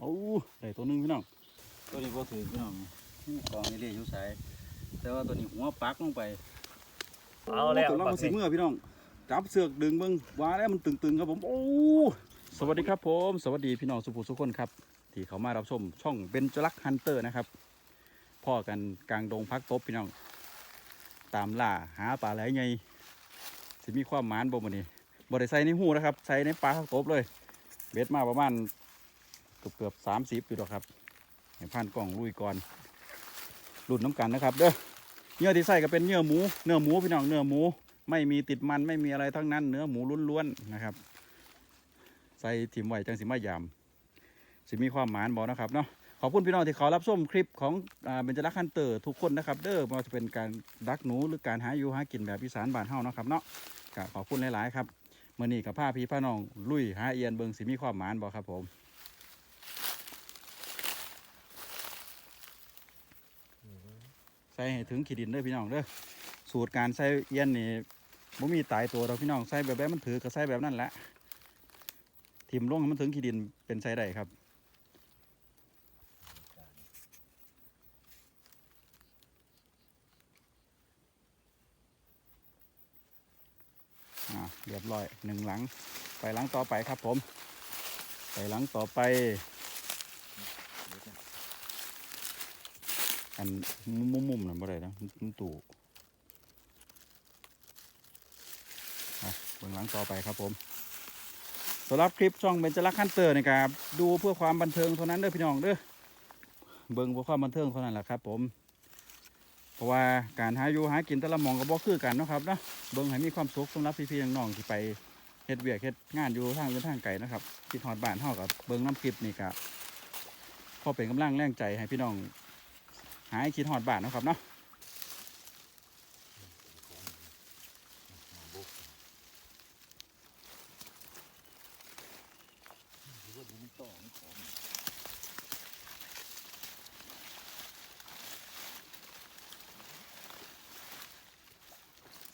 โอ้ได้ตัวหนึงพี่น้อง ตัวนี้บ่ถือพี่น้องนี่กองนี่เรียอยู่สายแต่ว่าตัวนี้หัวปักลงไปเอาแล้วตัวเราบัดสีนี้เมื่อพี่น้อง จับเสือกดึงเบิ้งว่าแล้วมันตึงๆครับผมโอ้สวัสดีครับผม สวัสดีพี่น้องสุภูสุคนครับที่เขามารับชมช่องเบนจลักฮันเตอร์นะครับพ่อกันกลางดงพักตบพี่น้อง ตามล่าหาปลาไหลไงสิมีความหมานบ่มื้อนี้บ่ได้ใส่ในหูนะครับ ใส่ในปลาพักตบเลย เบ็ดมาประมาณ เกือบเกือบสามสิบอยู่หรอกครับให้ผ่านกล่องลุยก่อนรุ่นน้ำกันนะครับเด้อเนื้อที่ใส่ก็เป็นเนื้อหมู เนื้อหมูพี่น้องเนื้อหมู ไม่มีติดมันไม่มีอะไรทั้งนั้น เนื้อหมูล้วนๆนะครับ ใส่ถิ่มไหวจังสิมายามสิมีความหมานบอกนะครับเนาะขอบคุณพี่น้องที่เขารับชมคลิปของอเบญจรักษ์ฮันเตอร์ทุกคนนะครับ เด้อไม่ว่าจะเป็นการดักหนูหรือการหาอยู่หากินแบบอีสานบ้านเฮานะครับเนาะขอบคุณหลายๆครับเมื่อนี้กับผ้าพี่ผ้าน้องลุยหาเอียนเบิงสิมีความหมานบอกครับผม ส่ให้ถึงขีดินเด้อพี่น้องเด้อสูตรการใส่เอียนนี่บ่มีตายตัวเราพี่น้องใส่แบบแบบมันถือก็ใส่แบบนั้นแหละทิมลงให้มันถึงขีดินเป็นใส่ได้ครับอ่าเรียบร้อยหนึ่งหลัง ไปหลังต่อไปครับผม ไปหลังต่อไป อันมุมมุมนั่นบ่ได้นะมันมันตู่ะเบื้องหลังต่อไปครับผมสำหรับคลิปช่องเบนจลักขั้นเตอร์นี่ครับดูเพื่อความบันเทิงเท่านั้นเด้อพี่น้องเด้อเบิ่งเพื่อความบันเทิงเท่านั้นแหละครับผมเพราะว่าการหาอยู่หากินแต่ละมองก็บ่คือกันนะครับเนาะเบิ่งให้มีความสุขสำหรับพี่ๆน้องๆที่ไปเฮ็ดเวียกเฮ็ดงานอยู่ทางเดินทางไกลนะครับคิดฮอดบ้านเฮากับเบิ่งน้ำคลิปนี่ก็พอเป็นกำลังแรงใจให้พี่น้อง หายคิดฮอดบานเนะครับเนาะ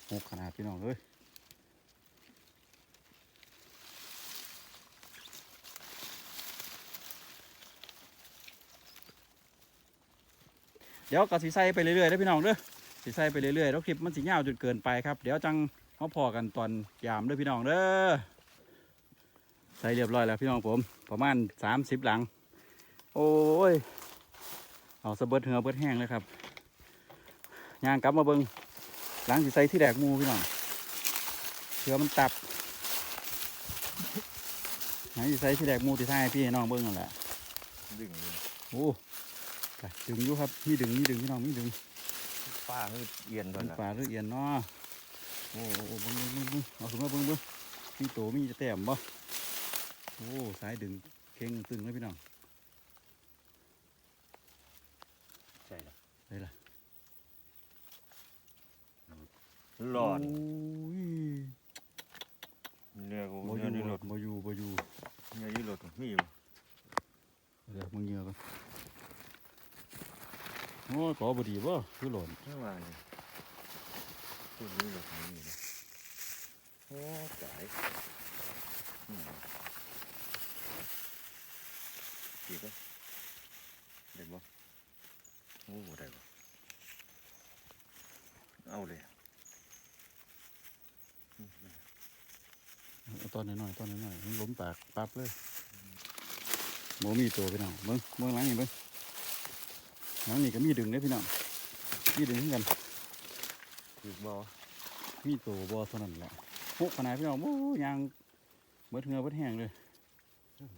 โอ้ขนาดพี่น้องเอ้ย เดี๋ยวก็สิใส่ไปเรื่อยๆนะพี่น้องเด้อสิใส่ไปเรื่อยๆแล้วคลิปมันสิยาวจนเกินไปครับเดี๋ยวจังเขาพอกันตอนยามเด้อพี่น้องเด้อใส่เรียบร้อยแล้วพี่น้องผม ประมาณสามสิบหลัง โอ้ยเอาสะเบิดเหือเบิดแห้งเลยครับย่างกลับมาเบิงหลังสิใส่ที่แดกหมูพี่น้องเชือมันตับหลังสิใส่ที่แดกหมูที่ท้ายให้พี่ให้น้องเบิ้งนั่นแหละดึงเลยโอ้ไป ดึงอยู่ครับนี่ดึงนี่ดึงพี่น้องนี่ดึงป้าคือเอียนตอเป็นนน่ะปลาหรือเอียนเนาะโอ้โอ้โอ้เบิ้งเบิ้งเบิ้งเบิ้งเอาขึ้นมาเบิ้งเบิ้งมีโตมีแต้มบ่โอ้สายดึงเข่งตึงเลยพี่น้องใช่ละได้ละหลอน โอ้ย เนื้อกู บ่อ เนื้อยู่ ในรถ บ่อยู่บ่อยู่ เนื้ออยู่รถมีอยู่ เดี๋ยวมึงเหงื่อกันโอ้ย ขอบดีบ่คือหล่นไม่ว่านี่ตัวนี้รถมีนะโอ้ตายอืมดีปะได้บ่โอ้ได้บ่เอาเลยอืมเอาตอนน้อยๆตอนน้อยๆมันล้มปากปั๊บเลยโมมีตัวพี่น้องเบิ้งเบิ้งหลังนี่เบิ้ง หลังนี่ก็มีดึงเด้อพี่น้องมีดึงเหมือนกันถูกบ่มีตัวบอเท่านั้นแหละโอ้ขนาดพี่น้องโอ้ยางเบิดเหงือเบิดแห้งเลย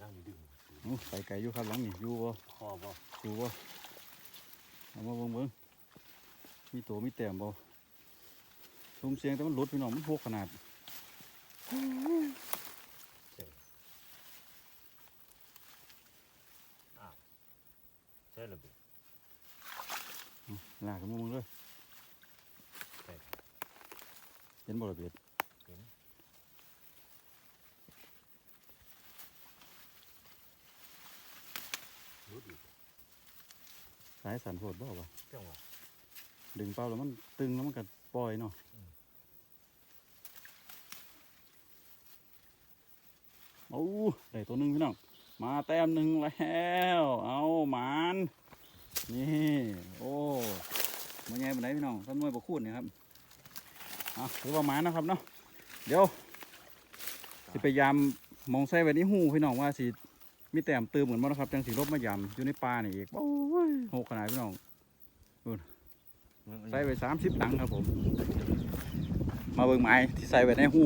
นั่งดึงโอ้ไปไกลอยู่ครับหลังนี่อยู่บ่คอบ่อยู่บ่เอามาเบิ้งเบิ้งมีตัวมีแต้มบ่ซุ้มเสียงแต่มันหลุดพี่น้องมันพกขนาด ใช่ระเบิด ลากกันมามึงเลยใช่เห็นบ่ระเบียดเห็นรู้ดีสายสันโพดบ่วะจังหวะดึงเป้าแล้วมันตึงแล้วมันก็ปล่อยเนาะอืมโอ้ได้ตัวหนึงพี่น้อง มาแต้มหนึ่งแล้ว เอาหมาน นี่โอ้มาไงบันไดพี่น้องต้นมวยบกคูดนี่ครับเอาถือว่าหมานนะครับเนาะเดี๋ยวสิพยายามมองใส่ไว้ในหูพี่น้องว่าสิมีแต้มเติมเหมือนมั้งนะครับจังสีลบมายำอยู่ในป่านี่อีกโอ้ยโหขนาดพี่น้องใส่ไปสามสิบตังค์ครับผม มาเบิ่งไม้ที่ใส่ไว้ในหู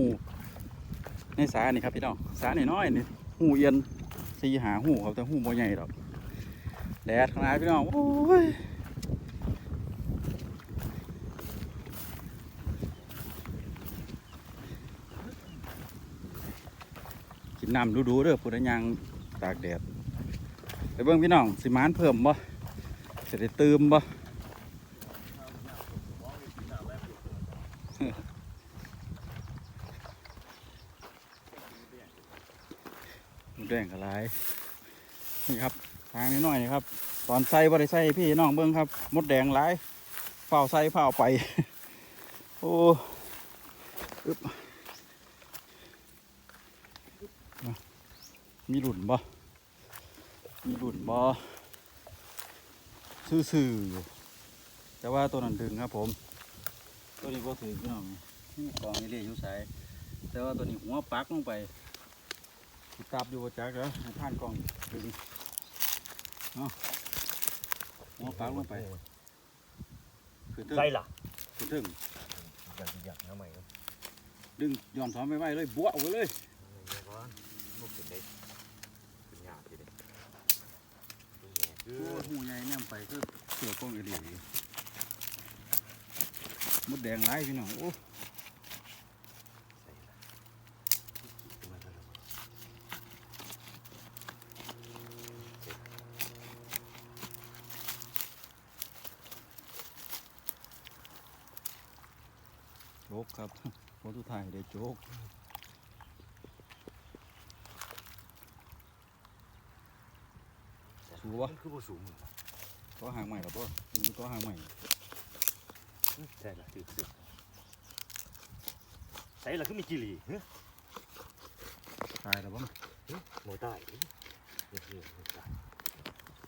ในสานี่ครับพี่น้องสาหน้อยนี่หูเอียนสีหาหูครับแต่หูบ่ใหญ่ดอก แดดขนาดพี่น้องโอ้ยกินน้ำดูๆเด้อปุถะยังตากแดดไปเบิ่งพี่น้องสิมานเพิ่มบ่จะได้เติมบ่หมูแดงกระไรนี่ครับ ทางนี้หน่อยๆครับ ตอนใส่บ่ได้ใส่พี่น้องเบิ้งครับ มดแดงหลายเฝ้าใส่เฝ้าไป โอ้อึบมีหลุนบ่ มีหลุนบ่ซื่อๆอยู่แต่ว่าตัวนั้นดึงครับผม ตัวนี้ก็ถือพี่น้องกองนี่เรียกอยู่สายแต่ว่าตัวนี้หัวปักลงไปติดตามอยู่จักแล้วท่านกล้องดึง หัวปักลงไปขึ้นถึงใส่ล่ะขึ้นถึงอยากอยากน้ำใหม่ครับดึงย้อนสอนไปไว้เลยบวกไว้เลยเดี๋ยวก่อนลูกเป็นได้เป็นหยาบทีเดียวคือโอ้หูใหญ่แนมไปคือเสือกล้องอีหลีมดแดงหลายพี่น้องโอ้ โจ กครับโคทุไทายได้โจกสูวะมันคือบ่สูงก็หางใหม่หรอป่ะมันก็หางใหม่ใช่ล่ะถือถือใส่ล่ะคือมีจิหลีเฮ้ยตายแล้วบ้างหมอใต้เฮ้ยเฮ้ยเฮ้ยหมอใต้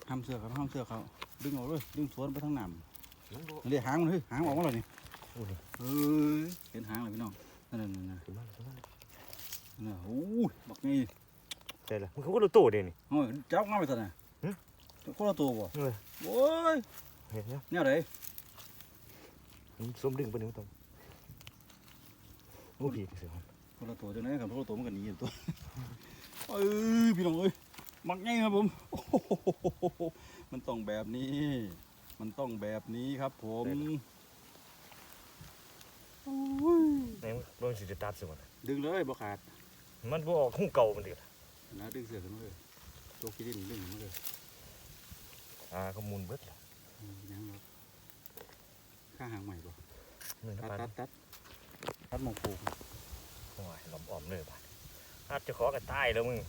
ห้ามเสือกครับห้ามเสือกเขาดึงออกเลยดึงสวนไปทางน้นั่นบ่ำเรียกหางมันเฮ้ยหางออกมาแล้วนี่ โอ้ยเฮ้ยเห็นหางเลยพี่น้อง นั่นนั่นนั่นนั่นขึ้นมาขึ้นมานั่นโอ้ยบักนี่ใช่ล่ะมันคือว่าเราโตเด่นนี่โอ้ยจับงาไปซะนะหึคนละตัวบ่เออโอ้ยเห็นไหมเนี่ยไหนมันสมดึงไปหนึ่งตรงโอ้พี่เสือคนละตัวจังไหนครับคนละตัวมันกันหนีอยู่ตัวเอ้ยพี่น้องเอ้ยมักไงครับผมโอ้โหมันต้องแบบนี้ มันต้องแบบนี้ครับผมโอ้ย ไหนมันโดนสิจะตัดสิมันดึงเลยบ่ขาด มันบ่ออกหูเก่ามันดินะดึงเสือขึ้นมาเลยตัวขี้ดินดึงขึ้นมาเลยอ่าก็มูลเบิดล่ะอืมยังครับข้าหางใหม่บ่หนึ่งตัดพันตัดตัดตัดหมองปลูกโอ้ยหลอมอ่อมเลยบ้านอาจจะขอกันตายแล้วมึง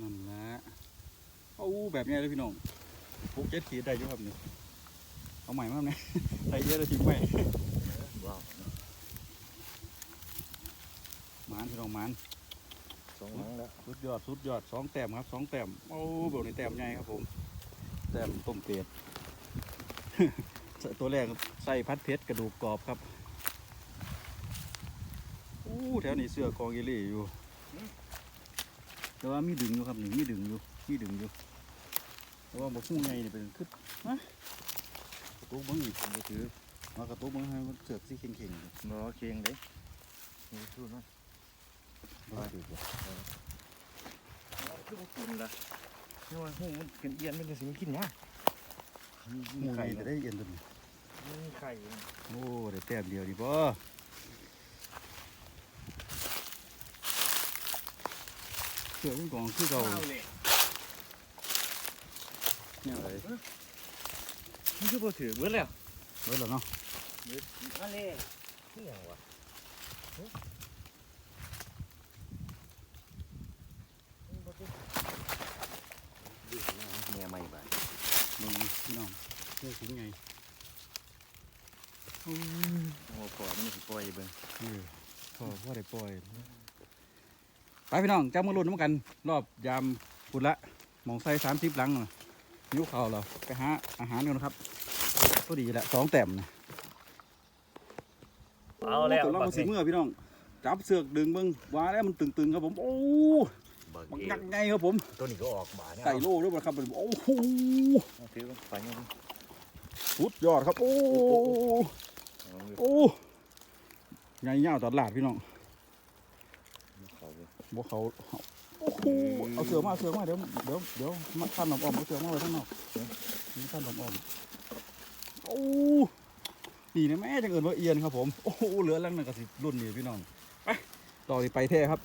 นั่นแหละโอ้แบบนี้เลยพี่น้อง ปลูกเจ็ดขีดได้อยู่ครับนี่เอาใหม่มาไหมใส่เยอะเลยทิ้งไปว้าวหมานพี่น้องหมานสองหลังแล้วสุดยอดสุดยอดสองแต้มครับสองแต้มโอ้แบบนี้แต้มใหญ่ครับผมแต้มต้มเป็ดตัวแรกใส่พัดเพชรกระดูกกรอบครับอู้แถวนี้เสื้อกองเอเล่อยู่แต่ว่ามีดึงอยู่ครับนี่มีดึงอยู่มีดึงอยู่ แต่ว่าบอกหูใหญ่นี่เป็นคือฮะกระตุกเบิ้งอีกไปถือมากระตุกเบิ้งให้มันเสือกสีเข่งๆอยู่รอเคียงเลยนี่สู้นะบ่ถือบ่คือบ่กินละนี่ว่าหูมันเป็นเอียนมันจะสิมันกินยากหมูใหญ่จะได้เอ็นตัวนี้มีไข่โอ้ได้แต้มเดียวดีบ่เสือกมันกองคือเก่า เนี่ยอะไรนี่คือบ่ถือเบิดแล้วเบิดแล้วเนาะมาเลยนี่ยังวะเมียใหม่บ้านเบิ่งพี่น้องเสื้อสีไงโอ้พอมันสิปล่อยเบิ่งเออพ่อพ่อได้ปล่อยไปพี่น้องจับมือรุ่นน้ำกัน รอบยามปุดละมองใส่สามสิบหลังน่ะ นิ้วเข่าเราไปหาอาหารกันนะครับพอดีแหละสองแต้มนะเอาแล้วตัวเรามาสิเมื่อพี่น้อง จับเสือกดึงเบิ้งว่าแล้วมันตึงๆครับผม โอ้บักบักเอยัวกไงครับผม ตัวนี้ก็ออกมาเนี่ยไก่โล่ด้วยครับผมโอ้โหเอาถือว่าไปยังสุดยอดครับ โอ้เอาเลยโอ้ไงเงาตลาดพี่น้องเขาเลยบ่เขา โอ้โหเอาเสือมาเอาเสือมาเดี๋ยวเดี๋ยวเดี๋ยวมาขั้นหลอมออมเอาเสือมาไว้ข้างนอกเดี๋ยวมาขั้นหลอมออมโอ้นี่นะแม่จังเอิญว่าเอียนครับผมโอ้โหเหลือแล้วนั่นก็สิรุ่นนี้พี่น้องไปต่อที่ไปแท้ครับ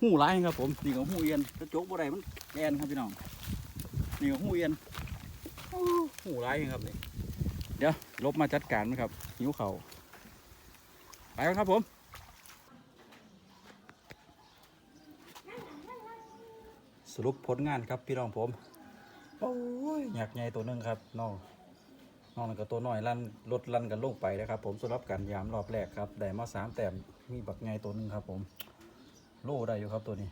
หูร้ายครับผมนี่ก็หูเอียนกระจกบ่ได้มันแอนครับพี่น้องนี่ก็หูเอียนโอ้หูร้ายครับนี่เดี๋ยวลบมาจัดการมันครับหิวเขาไปครับผม สรุปผลงานครับพี่น้องผมโอ้ยหยักใหญ่ตัวนึงครับน้องน้องนั่นก็ตัวน้อยลั่นลดลั่นกันลงไปนะครับ ผมสำหรับการยามรอบแรกครับได้มาสามแต้มมีบักใหญ่ตัวนึงครับ ผม โล่ได้อยู่ครับตัวนี้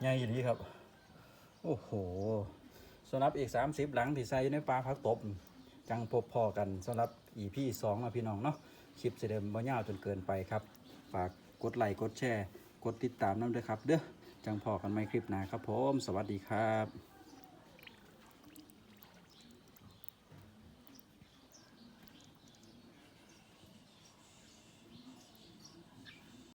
ใหญ่ดีครับ โอ้โหสำหรับอีก30หลังที่ใส่ในปลาพักตบจังพบพอกันสำหรับอีพี่สองนะพี่น้องเนาะคลิปจะเดิมบ่ยาวจนเกินไปครับ ฝากกดไลค์กดแชร์ กดติดตามน้ำด้วยครับ เด้อ จังพอกันไหมคลิปหน้าครับผม สวัสดีครับ